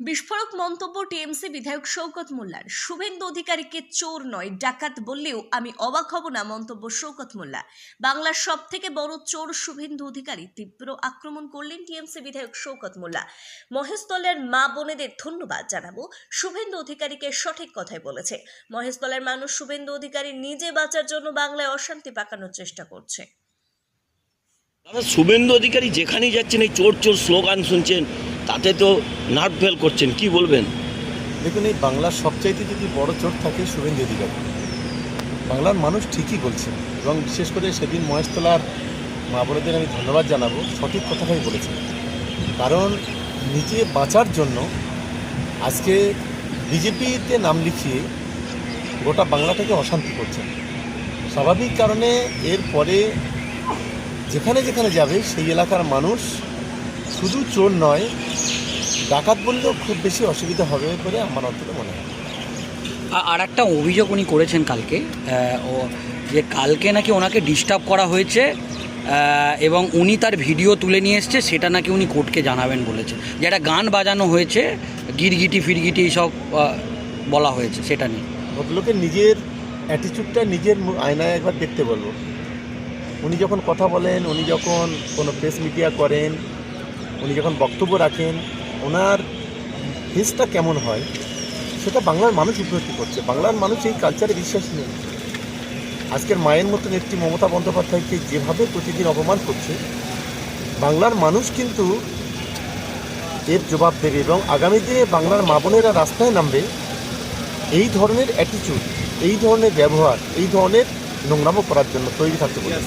বিস্ফোরক মন্তব্য টিএমসি বিধায়ক শওকত মোল্লার। শুভেন্দু অধিকারীকে চোর নয়, ডাকাত বললেও আমি অবাক হব না মন্তব্য শওকত মোল্লা। বাংলার সব থেকে বড় চোর শুভেন্দু অধিকারী তীব্র আক্রমণ করলেন টিএমসি বিধায়ক শওকত মোল্লা। মহেশতলের মা বোনেদের ধন্যবাদ জানাব, শুভেন্দু অধিকারীকে সঠিক কথাই বলেছে। মহেশতলের মানুষ শুভেন্দু অধিকারী নিজে বাঁচার জন্য বাংলায় অশান্তি পাকানোর চেষ্টা করছে। শুভেন্দু অধিকারী যেখানেই যাচ্ছেন, এই চোর চোর স্লোগান শুনছেন তাতে তো নার্ভ ফেল করছেন, কি বলবেন? দেখুন, এই বাংলার সবচাইতে যদি বড় চোট থাকে শুভেন্দু অধিকারী, বাংলার মানুষ ঠিকই বলছে, এবং বিশেষ করে সেদিন মহেশতলার মা বোনেদের আমি ধন্যবাদ জানাব, সঠিক কথাটাই বলেছেন কারণ নিজে বাঁচার জন্য আজকে বিজেপিতে নাম লিখিয়ে গোটা বাংলাটাকে অশান্তি করছেন স্বাভাবিক কারণে এরপরে যেখানে যেখানে যাবে সেই এলাকার মানুষ শুধু চোর নয় ডাকাত বললেও খুব বেশি অসুবিধা হবে বলে আমার অন্তত মনে হয়। আর একটা অভিযোগ উনি করেছেন কালকে ও যে কালকে নাকি ওনাকে ডিস্টার্ব করা হয়েছে এবং উনি তার ভিডিও তুলে নিয়ে এসছে সেটা নাকি উনি কোর্টকে জানাবেন বলেছে। যে একটা গান বাজানো হয়েছে গিরগিটি ফিরগিটি এইসব বলা হয়েছে সেটা নিয়ে। ভদ্রলোকের নিজের অ্যাটিচিউডটা নিজের আয়নায় একবার দেখতে বলব। উনি যখন কথা বলেন উনি যখন কোনো প্রেস মিডিয়া করেন উনি যখন বক্তব্য রাখেন, ওনার ফেসটা কেমন হয়, সেটা বাংলার মানুষ উপলব্ধি করছে। বাংলার মানুষ এই কালচারে বিশ্বাস নেই। আজকের মায়ের মতো নেত্রী মমতা বন্দ্যোপাধ্যায়কে যেভাবে প্রতিদিন অপমান করছে, বাংলার মানুষ কিন্তু এর জবাব দেবে এবং আগামী দিনে বাংলার মা বোনেরা রাস্তায় নামবে, এই ধরনের অ্যাটিচিউড এই ধরনের ব্যবহার, এই ধরনের নোংরামো করার জন্য তৈরি থাকতে বলে